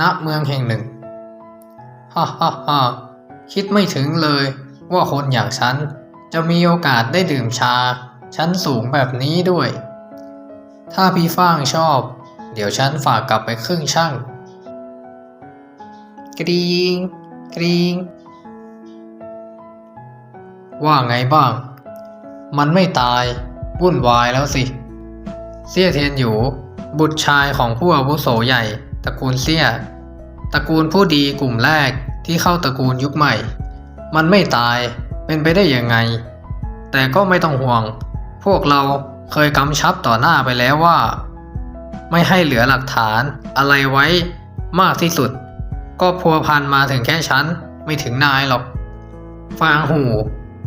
ณเมืองแห่งหนึ่ง ฮ่าฮ่าฮ่าคิดไม่ถึงเลยว่าคนอย่างฉันจะมีโอกาสได้ดื่มชา ชั้นสูงแบบนี้ด้วย ถ้าพี่ฟ้างชอบ เดี๋ยวฉันฝากกลับไปครึ่งช่าง กรีงกรีงว่าไงบ้าง มันไม่ตาย วุ่นวายแล้วสิ เสี่ยเทียนอยู่ บุตรชายของผู้อาวุโสใหญ่ ตระกูลเสี่ย ตระกูลผู้ดีกลุ่มแรกที่เข้าตระกูลยุคใหม่ มันไม่ตายเป็นไปได้ยังไง แต่ก็ไม่ต้องห่วง พวกเราเคยกำชับต่อหน้าไปแล้วว่า ไม่ให้เหลือหลักฐานอะไรไว้มากที่สุด ก็พัวพันมาถึงแค่ฉันไม่ถึงนายหรอก ฟางหู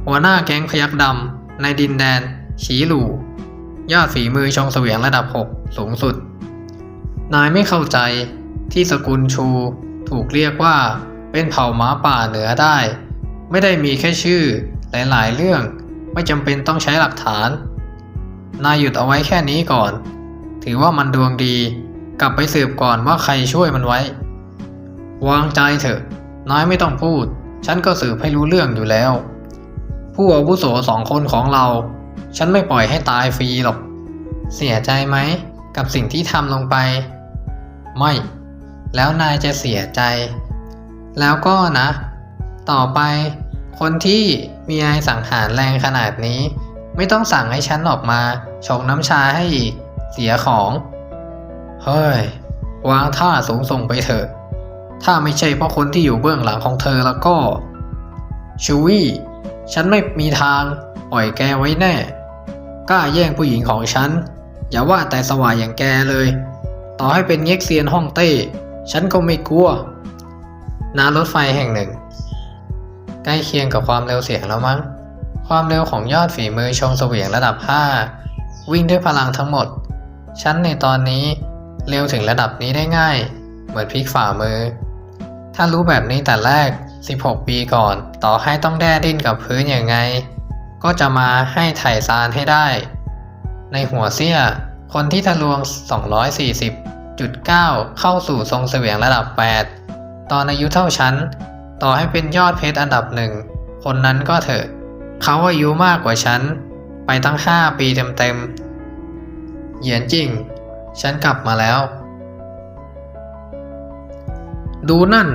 หัวหน้าแก๊งพยักดำในดินแดน ฉีหลู่ยอดฝีมือชงเสวียงระดับ 6 สูงสุด นายไม่เข้าใจ ที่สกุลชู ถูกเรียกว่าเป็นเผ่าหมาป่าเหนือได้ ไม่ได้มีแค่ชื่อหลายๆ เรื่องไม่จำเป็นต้องใช้หลักฐาน นายหยุดเอาไว้แค่นี้ก่อน ถือว่ามันดวงดี กลับไปสืบก่อนว่าใครช่วยมันไว้ วางใจเถอะ นายไม่ต้องพูด ฉันก็สืบให้รู้เรื่องอยู่แล้ว ผู้อาวุโสสองคนของเรา ฉันไม่ปล่อยให้ตายฟรีหรอก เสียใจไหมกับสิ่งที่ทำลงไป ไม่ แล้วนายจะเสียใจ แล้วก็นะ ต่อไป คนที่มีไอสังหารแรงขนาดนี้ ไม่ต้องสั่งให้ฉันออกมาชงน้ำชาให้อีก เสียของ เฮ้ย วางท่าสูงส่งไปเถอะ ถ้าไม่ใช่เพราะคนที่อยู่เบื้องหลังของเธอแล้วก็ ชูวี่ ฉันไม่มีทางปล่อยแกไว้แน่ กล้าแย่งผู้หญิงของฉัน อย่าว่าแต่สวายอย่างแกเลย ต่อให้เป็นเง็กเซียนฮ่องเต้ ฉันก็ไม่กลัวน้ารถไฟแห่งหนึ่ง ใกล้เคียงกับความเร็วเสียงแล้วมั้ง ความเร็วของยอดฝีมือชงเสวียงระดับ 5 วิ่งด้วยพลังทั้งหมด ฉันในตอนนี้เร็วถึงระดับนี้ได้ง่าย เหมือนพลิกฝ่ามือ ถ้ารู้แบบนี้แต่แรก 16 ปีก่อน ต่อให้ต้องแด้ดิ้นกับพื้นย่างไง ก็จะมาให้ไถ่ซานให้ได้ ในหัวเสี้ย คนที่ทะลวง 240 6.9 เข้าสู่ทรงเสวียงระดับ 8 ตอนอายุเท่าฉัน ต่อให้เป็นยอดเพชรอันดับหนึ่ง คนนั้นก็เถอะ เขาอายุมากกว่าฉัน ไปตั้ง 5 ปีเต็มๆ เหยียนจริง ฉันกลับมาแล้ว ดูนั่น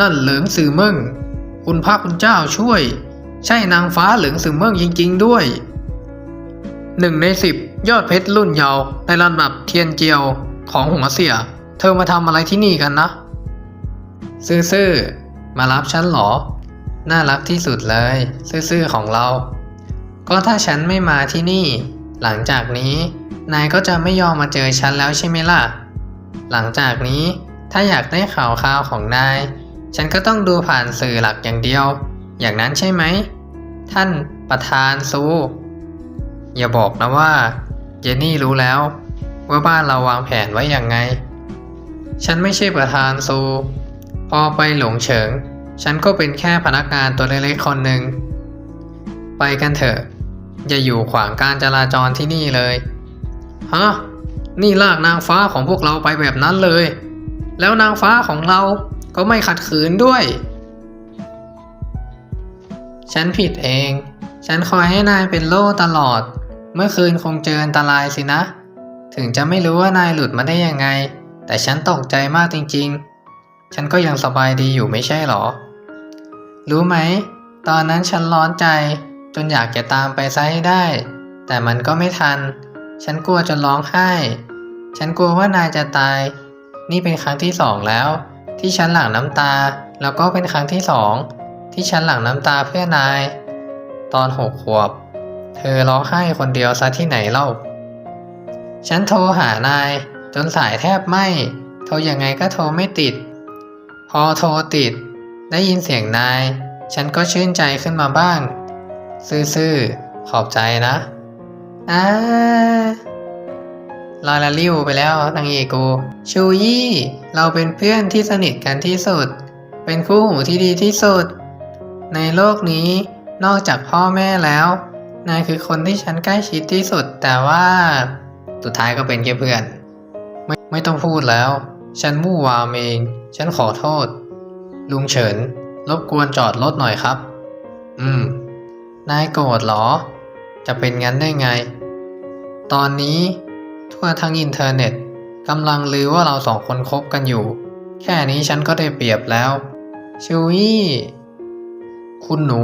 นั่นเหลิงสื่อเมิ่ง คุณพระคุณเจ้าช่วย ใช่นางฟ้าเหลิงสื่อเมิ่งจริง ๆ ด้วยหนึ่งในสิบยอดเพชรรุ่นเยาว์ในระดับเทียนเจียว ของหัวเสีย เธอมาทำอะไรที่นี่กันนะ ซื่อๆ มารับฉันเหรอ น่ารักที่สุดเลย ซื่อๆ ของเรา ก็ถ้าฉันไม่มาที่นี่ หลังจากนี้ นายก็จะไม่ยอมมาเจอฉันแล้วใช่ไหมล่ะ หลังจากนี้ถ้าอยากได้ข่าวคราวของนาย ฉันก็ต้องดูผ่านสื่อหลักอย่างเดียว อย่างนั้นใช่ไหม ท่านประธานซู อย่าบอกนะว่า เจนนี่รู้แล้ว ว่าบ้านเราวางแผนไว้อย่างไง ฉันไม่ใช่ประธานซู พอไปหลงเฉิง ฉันก็เป็นแค่พนักงานตัวเล็กๆคนหนึ่ง ไปกันเถอะ อย่าอยู่ขวางการจราจรที่นี่เลย ฮะ นี่ลากนางฟ้าของพวกเราไปแบบนั้นเลย แล้วนางฟ้าของเราก็ไม่ขัดขืนด้วย ฉันผิดเอง ฉันคอยให้นายเป็นโล่ตลอด เมื่อคืนคงเจออันตรายสินะ ถึงจะไม่รู้ว่านายหลุดมาได้ยังไง แต่ฉันตกใจมากจริงๆ ฉันก็ยังสบายดีอยู่ไม่ใช่หรอ รู้ไหม ตอนนั้นฉันร้อนใจ จนอยากจะตามไปซะให้ได้ แต่มันก็ไม่ทัน ฉันกลัวจนร้องไห้ ฉันกลัวว่านายจะตาย นี่เป็นครั้งที่สองแล้ว ที่ฉันหลั่งน้ำตา แล้วก็เป็นครั้งที่สองที่ฉันหลั่งน้ำตาเพื่อนาย ตอนหกขวบ เธอร้องไห้คนเดียวซะที่ไหนเล่า ฉันโทรหานาย จนสายแทบไหมโทรยังไงก็โทรไม่ติด พอโทรติด ได้ยินเสียงนาย ฉันก็ชื่นใจขึ้นมาบ้าง ซื่อๆ ขอบใจนะอ่าลอยละลิ้วไปแล้วนางเอกกู ชูยี่ เราเป็นเพื่อนที่สนิทกันที่สุด เป็นคู่หูที่ดีที่สุด ในโลกนี้นอกจากพ่อแม่แล้ว นายคือคนที่ฉันใกล้ชิดที่สุดแต่ว่า สุดท้ายก็เป็นแค่เพื่อน ไม่ไม่ต้องพูดแล้ว ฉันมู่วามเอง ฉันขอโทษ ลุงเฉิน รบกวนจอดรถหน่อยครับ อืม นายโกรธเหรอ จะเป็นงั้นได้ไง ตอนนี้ ทั่วทั้งอินเทอร์เน็ตกำลังลือว่าเราสองคนคบกันอยู่ แค่นี้ฉันก็ได้เปรียบแล้วชูวี่ คุณหนู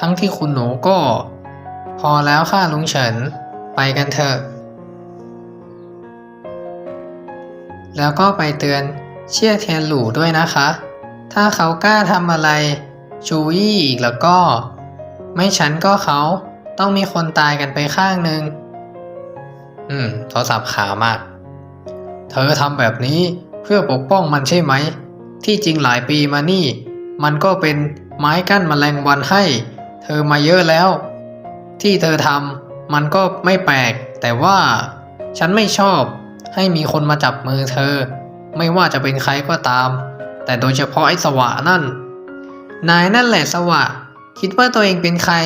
ทั้งที่คุณหนูก็ พอแล้วค่ะลุงเฉิน ไปกันเถอะ แล้วก็ไปเตือนเชี่ยเทียนหลู่ด้วยนะคะ ถ้าเขากล้าทำอะไรชูยี่อีกแล้วก็ ไม่ฉันก็เขาต้องมีคนตายกันไปข้างหนึ่งอืมโทรศัพท์ขามาก เธอทำแบบนี้เพื่อปกป้องมันใช่ไหม ที่จริงหลายปีมานี่ มันก็เป็นไม้กั้นแมลงวันให้ เธอมาเยอะแล้ว ที่เธอทำมันก็ไม่แปลก แต่ว่าฉันไม่ชอบ ให้มีคนมาจับมือเธอ ไม่ว่าจะเป็นใครก็ตาม แต่โดยเฉพาะไอ้สวะนั่น นายนั่นแหละสวะ คิดว่าตัวเองเป็นใคร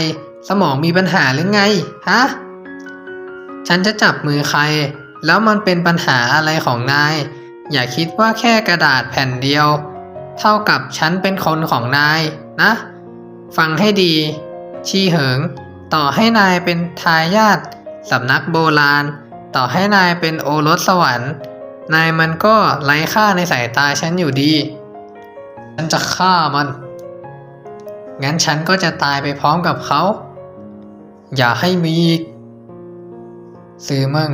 สมองมีปัญหาหรือไง ฮะ ฉันจะจับมือใคร แล้วมันเป็นปัญหาอะไรของนาย อย่าคิดว่าแค่กระดาษแผ่นเดียว เท่ากับฉันเป็นคนของนายนะ ฟังให้ดี ชีเหิง ต่อให้นายเป็นทายาทสำนักโบราณ ต่อให้นายเป็นโอรสสวรรค์ นายมันก็ไร้ค่าในสายตาฉันอยู่ดี ฉันจะฆ่ามัน งั้นฉันก็จะตายไปพร้อมกับเขา อย่าให้มีอีกซื้อมั่ง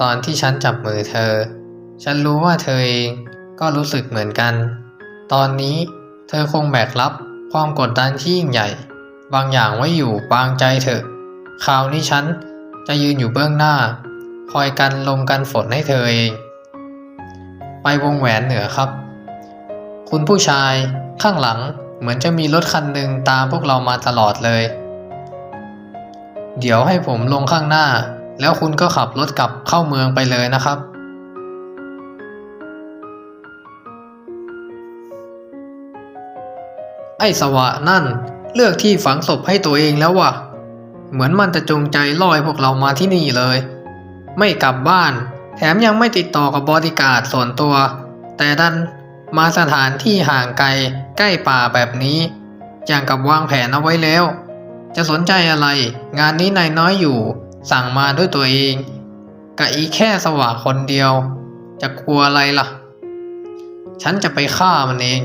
ตอนที่ฉันจับมือเธอ ฉันรู้ว่าเธอเองก็รู้สึกเหมือนกัน ตอนนี้เธอคงแบกรับความกดดันที่ยิ่งใหญ่ บางอย่างไว้อยู่วางใจเถอะ คราวนี้ฉันจะยืนอยู่เบื้องหน้า คอยกันลมกันฝนให้เธอเอง ไปวงแหวนเหนือครับ คุณผู้ชายข้างหลังเหมือนจะมีรถคันหนึ่งตามพวกเรามาตลอดเลย เดี๋ยวให้ผมลงข้างหน้า แล้วคุณก็ขับรถกลับเข้าเมืองไปเลยนะครับไอ้สวะนั่นเลือกที่ฝังศพให้ตัวเองแล้วว่ะ เหมือนมันจะจงใจล่อให้พวกเรามาที่นี่เลย ไม่กลับบ้าน แถมยังไม่ติดต่อกับบอดี้การ์ดส่วนตัว แต่ดันมาสถานที่ห่างไกลใกล้ป่าแบบนี้ อย่างกับวางแผนเอาไว้แล้ว จะสนใจอะไร งานนี้นายน้อยอยู่ สั่งมาด้วยตัวเองกะอีแค่สว่างคนเดียว จะกลัวอะไรล่ะ ฉันจะไปฆ่ามันเอง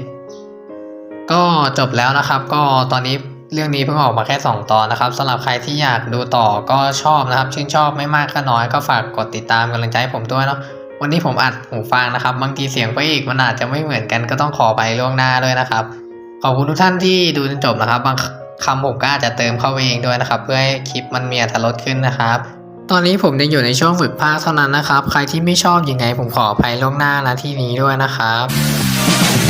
ก็จบแล้วนะครับ ก็ตอนนี้ เรื่องนี้เพิ่งออกมาแค่ 2 ตอนนะครับสำหรับใครที่อยากดูต่อก็ชอบนะครับ ชื่นชอบไม่มากก็น้อยก็ฝากกดติดตามกำลังใจให้ผมด้วยเนาะวันนี้ผมอัดหูฟังนะครับ บางทีเสียงพระเอกมันอาจจะไม่เหมือนกันก็ต้องขอไปล่วงหน้าด้วยนะครับ ขอบคุณทุกท่านที่ดูจนจบนะครับ บางคำผมก็อาจจะเติมเข้าไปเองด้วยนะครับ เพื่อให้คลิปมันมีอรรถรสขึ้นนะครับ ตอนนี้ผมยังอยู่ในช่วงฝึกภาคเท่านั้นนะครับ ใครที่ไม่ชอบยังไงผมขออภัยล่วงหน้านะที่นี้ด้วยนะครับ